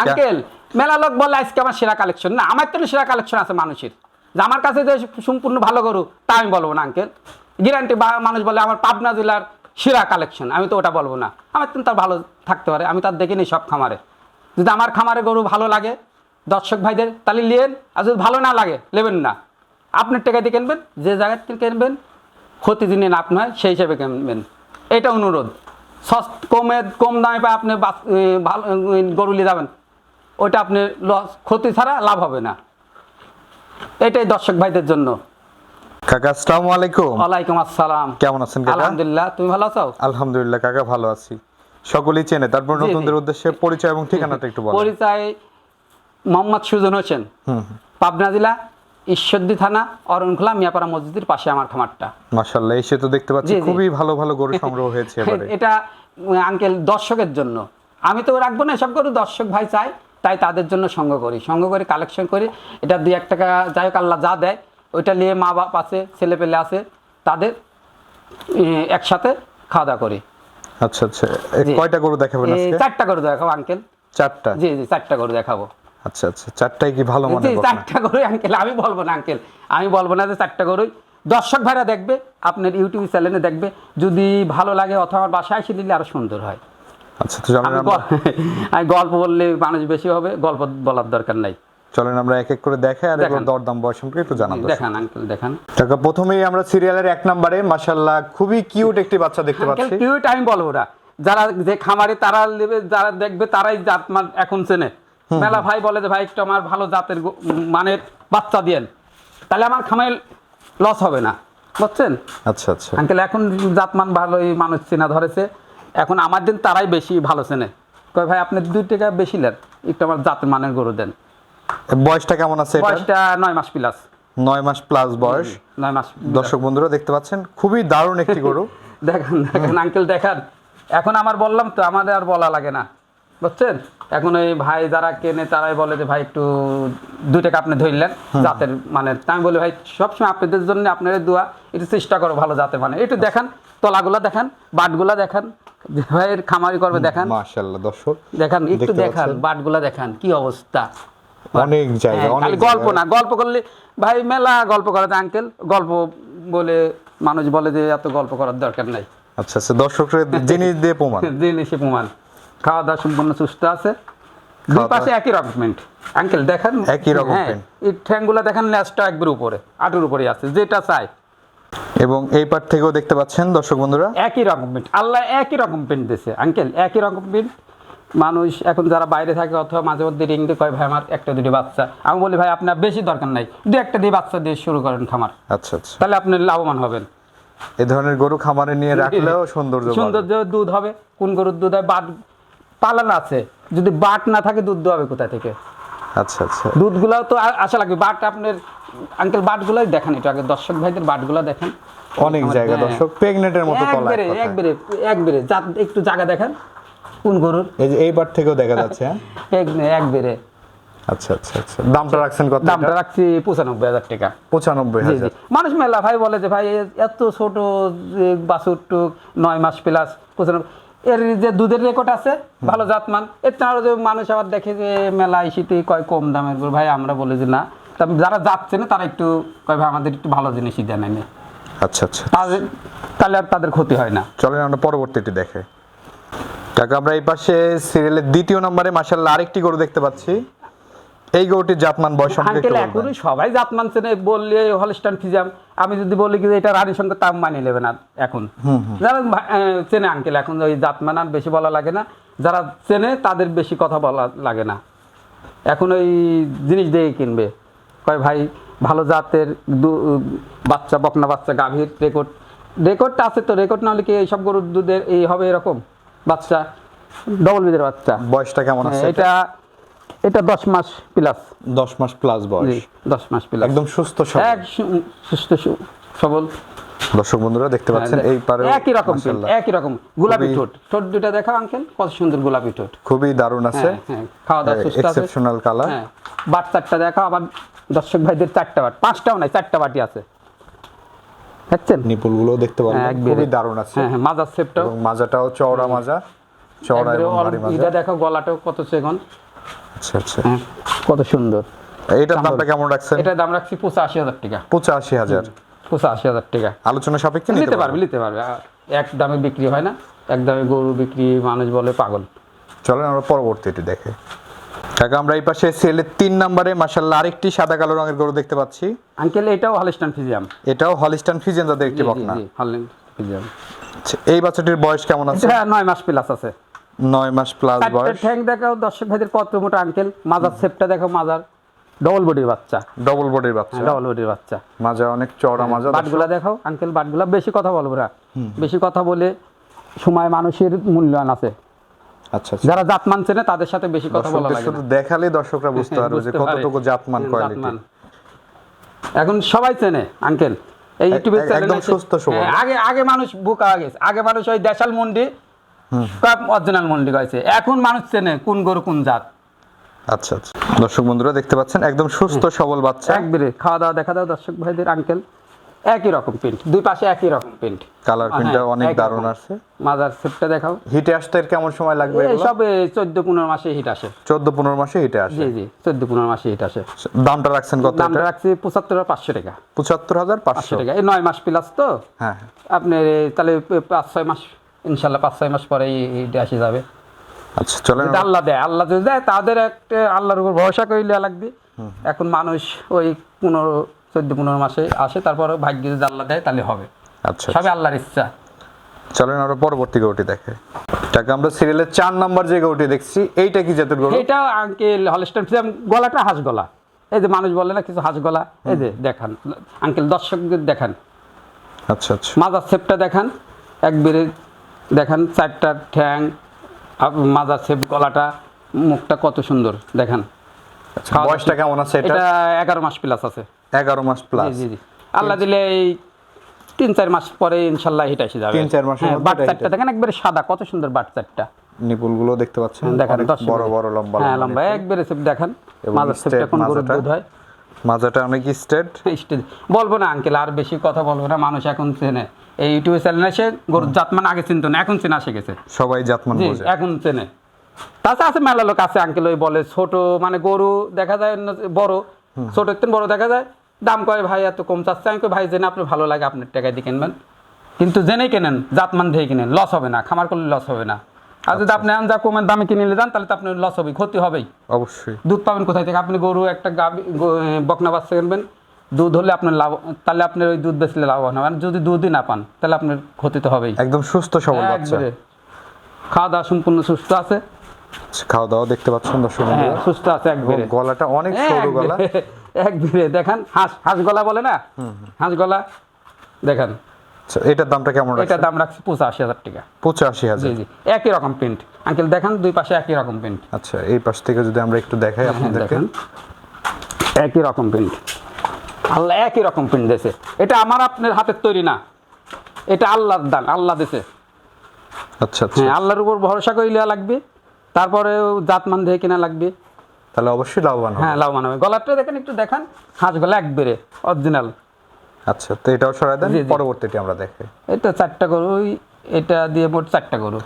Uncle, মেলা লোক বলে আজকে আমার সেরা কালেকশন না, আমার তো সেরা কালেকশন আছে মানুষের। যে আমার কাছে যে সম্পূর্ণ ভালো গরু, তা আমি বলব না, আঙ্কেল। গ্যারান্টি বা মানুষ বলে আমার পাবনা জেলার সেরা কালেকশন আমি তো ওটা বলব না। আমার তো তার ভালো থাকতে পারে, আমি তার দেখিনি সব খামারে। যদি আমার খামারে গরু ভালো লাগে, দর্শক ভাইদের তাহলে নিয়েন আর যদি ভালো না লাগে, নেবেন না। আপনার টাকা দিয়ে কিনবেন, যে জায়গা থেকে কিনবেন ক্ষতি যিনি না আপনার, সেই হিসেবে কিনবেন। এটা অনুরোধ। সস্ত কমে কম দামে পায় আপনি ভালো গরু নিয়ে যাবেন। ওইটা আপনি লস ক্ষতি ছাড়া লাভ হবে না। এটাই দর্শক ভাইদের জন্য। কাকা আসসালামু আলাইকুম। ওয়ালাইকুম আসসালাম। কেমন আছেন কাকা? আলহামদুলিল্লাহ তুমি ভালো আছো? আলহামদুলিল্লাহ কাকা ভালো আছি। সকলেই চেনে। তারপর। নতুনদের উদ্দেশ্যে পরিচয় এবং ঠিকানাটা একটু বলেন। পরিচয় মোহাম্মদ সুজন হোসেন। পাবনা জেলা ঈশ্বরদী থানা অরণখোলা মিয়াপাড়া মসজিদের পাশে আমার খামারটা। মাশাআল্লাহ এসে তো দেখতে পাচ্ছি। খুবই ভালো ভালো গরু সংগ্রহ হয়েছে এবারে। এটা আঙ্কেল দর্শকের জন্য। আমি তো রাখব না সব করে দর্শক ভাই চাই তাই তাদের জন্য সঙ্গ করি। সঙ্গ করে কালেকশন করি। এটা দুই এক টাকা যাই হোক আল্লাহ যা দেয় ওইটা নিয়ে মা বাপ আছে ছেলে পেলে আছে তাদের একসাথে খাওয়া দাওয়া করি। আচ্ছা আচ্ছা। কয়টা গরু দেখাবেন চারটা গরু দেখাবো আঙ্কেল চারটা? জি জি চারটা গরু দেখাবো। আচ্ছা আচ্ছা চারটাই কি ভালো মানে চারটা করে আঙ্কেল আমি বলব না আঙ্কেল আমি বলব না যে চারটা দর্শক ভাইরা দেখবে আপনার ইউটিউব চ্যানেলে দেখবে যদি ভালো লাগে অথবা আমার বাসায় এসে দিলে আরও সুন্দর হয়। আচ্ছা তো আমি গল্প বললে মানুষ বেশি হবে গল্প বলার দরকার নাই। চলেন আমরা এক এক করে দেখাই আর এগুলো দরদাম বয়স সম্পর্কে একটু জানাব দেখান আঙ্কেল দেখান। টাকা প্রথমেই আমরা সিরিয়ালের এক নম্বরে মাশাআল্লাহ খুবই কিউট একটি বাচ্চা দেখতে পাচ্ছি। কিউট আমি বলব না। যারা যে খামারে তারা নেবে যারা দেখবে তারাই জাত এখন চেনে। মেলা ভাই বলে যে ভাই একটু আমার ভালো জাতের মানের বাচ্চা দিয়েন। তাহলে আমার খামারে লস হবে না বুঝছেন? আচ্ছা আচ্ছা। আঙ্কেল এখন জাতমান ভালোই মানুষ চেনা ধরেছে। এখন আমার দিন তারাই বেশি ভালো চেনে। কয় ভাই আপনি দুই টাকা বেশি নেন একটু আমার জাত মানের গরু দেন। বয়সটা কেমন আছে এটা বয়সটা নয় মাস প্লাস নয় মাস প্লাস বয়স। নয় মাস দর্শক বন্ধুরা দেখতে পাচ্ছেন খুবই দারুণ একটি গরু। দেখান দেখান আঙ্কেল দেখান। এখন আমার বললাম তো আমাদের আর বলা লাগে না। বুঝছেন? এখন ওই ভাই যারা কেনে তারাই বলে যে ভাই একটু দুই টাকা আপনি ধরলেন জাতের মানে। আমি বলি ভাই সবসময় আপনাদের জন্য আপনাদের দোয়া। একটু চেষ্টা করো ভালো জাতের মানে। একটু দেখান তলাগুলা দেখান বাটগুলা দেখান ভাইয়ের খামারি করবে দেখান। মাশাআল্লাহ দর্শক দেখান একটু দেখান বাটগুলা দেখান কি অবস্থা? অনেক জায়গা হ্যাঁ, অনেক গল্প না গল্প করলে ভাই মেলা গল্প করাতে আঙ্কেল। গল্প বলে মানুষ বলে যে এত গল্প করার দরকার নাই। আচ্ছা আচ্ছা দর্শকরা জিনিস দিয়ে প্রমাণ। জিনিসে প্রমাণ। খাওয়া দাওয়া সম্পূর্ণ সুস্থ আছে। দুই পাশে একই রকমেন্ট। আঙ্কেল দেখেন? একই রকম হ্যাঁ, এই ঠ্যাংগুলা দেখেন ল্যাসটা একবার উপরে আটুর উপরে আছে যেটা চাই। এবং এই পার থেকেও দেখতে পাচ্ছেন দর্শক বন্ধুরা। একই রকম প্রিন্ট আল্লাহ একই রকম প্রিন্ট দিছে। আঙ্কেল একই রকম প্রিন্ট মানুষ এখন যারা বাইরে থাকে অথবা মাঝে মধ্যে রিং দিয়ে কয় ভাই আমার একটা দুটি বাচ্চা। আমি বলি ভাই আপনার বেশি দরকার নাই। দু একটা দিয়ে বাচ্চা দিয়ে শুরু করেন খামার। আচ্ছা আচ্ছা। তাহলে আপনি লাভবান হবেন। এই ধরনের গরু খামারে নিয়ে রাখলেও সৌন্দর্য। সৌন্দর্য দুধ হবে। কোন গরুর দুধ হয়? বাট পালান আছে। যদি বাট না থাকে দুধ দেওয়া হবে কোথা থেকে? আচ্ছা আচ্ছা। দুধগুলাও তো আশা লাগবে। বাট আপনার আঙ্কেল বাটগুলাই দেখান একটু আগে। দর্শক ভাইদের বাটগুলা দেখেন। অনেক জায়গা হ্যাঁ। দর্শক। প্রেগনেন্টের মতো তলা একবারে একবারে একবারে। যা- একটু জায়গা দেখেন। কোন গরুর? এই যে এই পার থেকেও দেখা যাচ্ছে হ্যাঁ? এক- একবারে। আচ্ছা আচ্ছা আচ্ছা। দামটা রাখছেন কত দামটা রাখছি পঁচানব্বই হাজার টাকা। পঁচানব্বই হাজার। মানুষ মেলা ভাই বলে যে ভাই এত ছোট বাছুর নয় মাস প্লাস পঁচানব্বই এর যে দুধের রেকর্ড আছে ভালো জাতমান। এর যে মানুষ আবার দেখে যে মেলা শীতে কয় কম দামের গরু। ভাই আমরা বলি যে না। তা যারা যাচ্ছে না তারা একটু কয় ভাই আমাদের একটু ভালো জিনিসই দেন আমি আচ্ছা আচ্ছা। তাহলে আর তাদের ক্ষতি হয় না। চলেন আমরা পরবর্তীটি দেখে। কাকা আমরা এই পাশে সিরিয়ালের দ্বিতীয় নম্বরে মাসাল্লাহ আরেকটি গরু দেখতে পাচ্ছি। এই গরুটির জাতমান বয়স সম্পর্কে। এখনই সবাই জাত মানছে না বললে হলস্টান ফিজাম আমি যদি বলি যে এটা রানীর সঙ্গে তাম মানিয়ে নেবে না এখন। যারা চেনে আঙ্কেল এখন ওই জাত মানান বেশি বলা লাগে না। যারা চেনে তাদের বেশি কথা বলা লাগে না। এখন ওই জিনিস দিয়ে কিনবে। কয় ভাই ভালো জাতের বাচ্চা বকনা বাচ্চা গাভীর রেকর্ড রেকর্ডটা আছে তো রেকর্ড না হলে কি এইসব গরুর দুধের এই হবে এরকম? বাচ্চা ডবল বিদের বাচ্চা। বয়সটা কেমন আছে? হ্যাঁ, এটা এটা দশ মাস প্লাস দশ মাস প্লাস বয়স। দশ মাস প্লাস একদম সুস্থ সবল। সুস্থ সবল। দর্শক বন্ধুরা দেখতে পাচ্ছেন এই পারে একই রকম একই রকম। গোলাপি ঠোঁট। ঠোঁট দুটা দেখা আঙ্কেল কত সুন্দর গোলাপি ঠোঁট। খুবই দারুণ আছে। হ্যাঁ হ্যাঁ খাওয়া দাওয়া সুস্থ আছে। এক্সেপশনাল কালার হ্যাঁ বাট চারটা দেখা আবার দর্শক ভাইদের চারটা বাট। পাঁচটাও নাই চারটা বাটি আছে। দেখছেন? নিপুলগুলো দেখতে পারবেন হ্যাঁ, খুবই দারুণ আছে। হ্যাঁ হ্যাঁ মাজার সেপটাও এবং মাজাটাও চওড়া মাজা চওড়া এবং ভারী মাজা। এটা দেখো গলাটাও কত সেগন। আচ্ছা আচ্ছা। কত সুন্দর। এইটার দামটা কেমন রাখছেন? এটার দাম রাখছি পঁচাশি হাজার টাকা। পঁচাশি হাজার। পঁচাশি হাজার টাকা। আলোচনা সাপেক্ষে নিতে পারবে। নিতে পারবে। এক দামে বিক্রি হয় না এক দামে গরু বিক্রি মানুষ বলে পাগল। চলেন আমরা পরবর্তীটি দেখে। কাকা আমরা এই পাশে সেলের তিন নম্বরে মাসাল্লাহ আরেকটি সাদা কালো রঙের গরু দেখতে পাচ্ছি। আঙ্কেল এটাও হলিস্টান ফিজিয়াম এটাও হলিস্টান ফিজেন যাদের একটি বকনা। ফিজিয়াম আচ্ছা, এই বাচ্চাটির বয়স কেমন আছে? নয় মাস প্লাস আছে। নয় মাস প্লাস বয়স। ঠ্যাং দেখাও দর্শক ভাইদের কত মোটা আঙ্কেল মাজার সেপটা দেখো মাজার। ডবল বডির বাচ্চা। ডবল বডির বাচ্চা। ডবল বডির বাচ্চা। মাজা অনেক চওড়া মাজা বাটগুলা দেখাও আঙ্কেল বাটগুলা। বেশি কথা বলব না। বেশি কথা বলে সময় মানুষের মূল্যায়ন আছে। আচ্ছা আচ্ছা। যারা জাত মানছে না তাদের সাথে বেশি কথা বলা লাগে শুধু। দেখালে দর্শকরা বুঝতে পারবে যে। কতটুকু জাতমান কোয়ালিটি এখন সবাই চেনে আঙ্কেল এই ইউটিউবের এক- চ্যানেল একদম সুস্থ সবল। আগে আগে মানুষ বুকা হয়ে গেছে। আগে মানুষ ওই দেশাল মন্ডি অরিজিনাল মন্ডি গেছে এখন মানুষ চেনে কোন গরু কোন জাত। আচ্ছা আচ্ছা। দর্শক বন্ধুরা দেখতে পাচ্ছেন একদম সুস্থ সবল বাচ্চা। একবারে খাওয়া দাওয়া দেখা দাও দর্শক ভাইদের আঙ্কেল একই রকম প্রিন্ট দুই পাশে একই রকম প্রিন্ট কালার প্রিন্টটা অনেক দারুণ মাদার সেপটা দেখাও। হিটে আসতে এর কেমন সময় লাগবে এই সব চোদ্দ পনেরো মাসে হিট আসে। চোদ্দ পনেরো মাসে হিটে আসে। জি জি চোদ্দ পনেরো মাসে হিট আসে। দামটা রাখছেন কত দামটা রাখছি পঁচাত্তর আর পাঁচশো টাকা। পঁচাত্তর হাজার পাঁচশো। পাঁচশো টাকা। এই নয় মাস প্লাস তো? হ্যাঁ হ্যাঁ। আপনার এই তাহলে পাঁচ ছয় মাস ইনশাল্লাহ পাঁচ ছয় মাস পরে এটা আসে যাবে। আচ্ছা চলেন আল্লাহ দেয় আল্লাহ যদি দেয় তাদের একটা আল্লাহর উপর ভরসা করিলে লাগবে। এখন মানুষ ওই পনেরো চোদ্দ পনেরো মাসে আসে তারপর ভাগ্য যদি আল্লাহ দেয় তাহলে হবে। আচ্ছা সবই আল্লাহর ইচ্ছা। চলেন আমরা পরবর্তী গরুটি দেখে। টাকা আমরা সিরিয়ালের চার নাম্বার যে গরুটি দেখছি এইটা কি জাতের গরু? এটা আঙ্কেল ফ্রিজিয়াম গলাটা হাঁস গলা এই যে মানুষ বলে না কিছু হাঁস গলা এই যে দেখান আঙ্কেল দর্শকদের দেখান। আচ্ছা আচ্ছা। মাজার শেপটা দেখান একবারে দেখান চারটা ঠ্যাং মাজার শেপ গলাটা মুখটা কত সুন্দর দেখান। আচ্ছা বয়সটা কেমন আছে এটা? এগারো মাস প্লাস আছে। এগারো মাস প্লাস জি জি আল্লাহ দিলে এই তিন চার মাস পরে ইনশাল্লাহ হিট এসে যাবে। তিন চার মাসের হ্যাঁ, বাট চারটা দেখেন একবারে সাদা কত সুন্দর বাট চারটা। নিপুলগুলো দেখতে পাচ্ছেন। দেখেন বড় বড় লম্বা হ্যাঁ লম্বা একবারে সেপ দেখান। মাজার শেপটা কোন গরুর দুধ হয়? মাজাটা অনেক স্টেজ বলব না আঙ্কেল আর বেশি কথা বলব না মানুষ এখন চেনে। এই ইউটিউবে চ্যানেল এসে গরুর জাত মানে আগে চিনতো না এখন চেনা শিখে গেছে। সবাই জাতমান বোঝে। এখন চেনে। তাছাড়া আছে মেলা লোক আছে আঙ্কেল ওই বলে ছোট মানে গরু দেখা যায় বড়। ছোট একটু বড় দেখা যায় দাম কয় ভাই এত কম চাচ্ছে। আমি কই ভাই জেনে আপনার ভালো লাগে আপনার টাকায় দিয়ে কিনবেন। কিন্তু জেনেই কেনেন জাতমান দিয়ে কিনেন লস হবে না খামার করলে লস হবে না। আর যদি আপনি আন যা কমের দামে কিনে নিলে যান তাহলে তো আপনার লস হবে ক্ষতি হবেই। অবশ্যই। দুধ পাবেন কোথায় থেকে? আপনি গরু একটা গাবি বকনা বাচ্চা কিনবেন দুধ হলে আপনার লাভ তাহলে আপনার ওই দুধ বেচলে লাভবান হবেন আর যদি দুধই না পান তাহলে আপনার ক্ষতি তো হবেই। একদম সুস্থ সবল বাচ্চা। খাওয়া দাওয়া সম্পূর্ণ সুস্থ আছে। আচ্ছা, খাওয়া দাওয়া দেখতে পাচ্ছেন দর্শক হ্যাঁ সুস্থ আছে একবারে। গলাটা অনেক সরু গলা। একবারে। দেখেন হাঁস হাঁস গলা বলে না? হাঁস গলা। দেখেন। আচ্ছা, এটার দামটা কেমন এটা রাখছেন দাম রাখছি পঁচাশি হাজার টাকা। পঁচাশি হাজার। জি একই রকম প্রিন্ট আঙ্কেল দেখান দুই পাশে একই রকম প্রিন্ট আচ্ছা এই পাশ থেকে যদি আমরা একটু দেখাই হ্যাঁ আপনাদেরকে। দেখেন। একই রকম প্রিন্ট আল্লাহ একই রকম প্রিন্ট দিয়েছে। এটা আমার আপনার হাতের তৈরি না। এটা আল্লাহর দান আল্লাহ দিছে আচ্ছা আচ্ছা। হ্যাঁ আল্লাহর উপর ভরসা করিলে লাগবে। তারপরে জাতমান দিয়ে কিনা লাগবে। তাহলে অবশ্যই লাভবান হ্যাঁ লাভবান হবে। গলাটা দেখেন একটু দেখান। হাঁস গলা একবারে অরিজিনাল আচ্ছা তো এটাও সরাই দেন। পরবর্তীটি আমরা দেখাই এটা চারটা গরু এটা দিয়ে মোট চারটা গরু।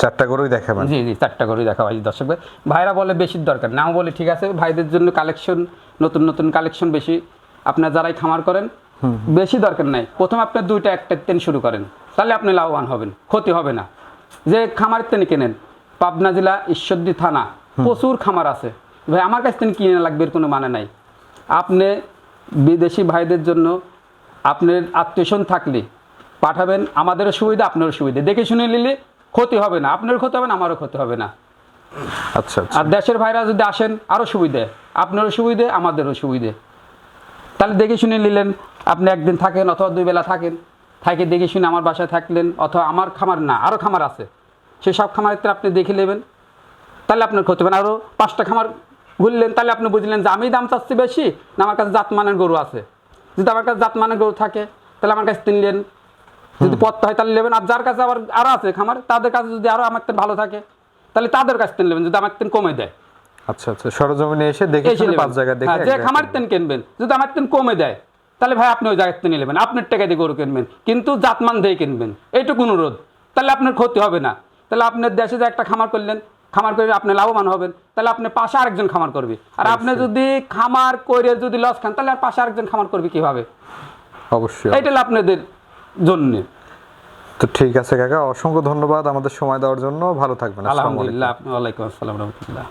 চারটা গরুই দেখাবেন। জি জি চারটা গরুই দেখা হয় দর্শক ভাই। ভাইরা বলে বেশি দরকার নাও বলে ঠিক আছে ভাইদের জন্য কালেকশন নতুন নতুন কালেকশন বেশি। আপনার যারাই খামার করেন বেশি দরকার নাই। প্রথম আপনি দুইটা একটা তেন শুরু করেন। তাহলে আপনি লাভবান হবেন ক্ষতি হবে না। যে খামারের তেন কেনেন পাবনা জেলা ঈশ্বরদী থানা প্রচুর খামার আছে। ভাই আমার কাছ থেকে কিনে লাগবে এর কোনো মানে নাই। আপনি বিদেশি ভাইদের জন্য আপনার আত্মীয়স্বজন থাকলে পাঠাবেন আমাদেরও সুবিধা আপনারও সুবিধা। দেখে শুনে নিলে ক্ষতি হবে না। আপনারও ক্ষতি হবে না আমারও ক্ষতি হবে না। আচ্ছা আচ্ছা। আর দেশের ভাইরা যদি আসেন আরও সুবিধে। আপনারও সুবিধে আমাদেরও সুবিধে। তাহলে দেখে শুনে নিলেন আপনি একদিন থাকেন অথবা দুই বেলা থাকেন থাকে দেখে শুনে আমার বাসায় থাকলেন অথবা আমার খামার না আরও খামার আছে। সেই সব খামারের আপনি দেখে নেবেন। তাহলে আপনার ক্ষতি হবে না। আরও পাঁচটা খামার ঘুরলেন তাহলে আপনি বুঝলেন যে আমি দাম চাচ্ছি বেশি না আমার কাছে জাতমানের গরু আছে। যদি আমার কাছে জাতমানের গরু থাকে তাহলে আমার কাছে কিনলেন যদি পথ হয় তাহলে নেবেন আর যার কাছে আবার আরও আছে খামার তাদের কাছে যদি আরও আমার থেকে ভালো থাকে তাহলে তাদের কাছ থেকে নেবেন যদি আমার থেকে কমে দেয়। আচ্ছা আচ্ছা সরজমিনে এসে দেখে। পাঁচ জায়গায় দেখে হ্যাঁ, যে খামার কিনবেন। তেন কিনবেন। যদি আমার তেন কমে দেয় তাহলে ভাই আপনি ওই জায়গার নেবেন আপনার টাকা দিয়ে গরু কিনবেন। কিন্তু জাতমান দিয়ে কিনবেন। এইটুকু অনুরোধ। তাহলে আপনার ক্ষতি হবে না। তাহলে আপনার দেশে যে একটা খামার করলেন খামার করে আপনি লাভবান হবেন। তাহলে আপনি পাশে আরেকজন খামার করবে। আর আপনি যদি খামার করে যদি লস খান তাহলে আর পাশে আরেকজন খামার করবে কীভাবে? অবশ্যই। এটা আপনাদের জন্য। তো ঠিক আছে কাকা অসংখ্য ধন্যবাদ আমাদের সময় দেওয়ার জন্য। ভালো থাকবেন। আলহামদুলিল্লাহ আপনি ওয়ালাইকুম আসসালাম রহমতুল্লাহ।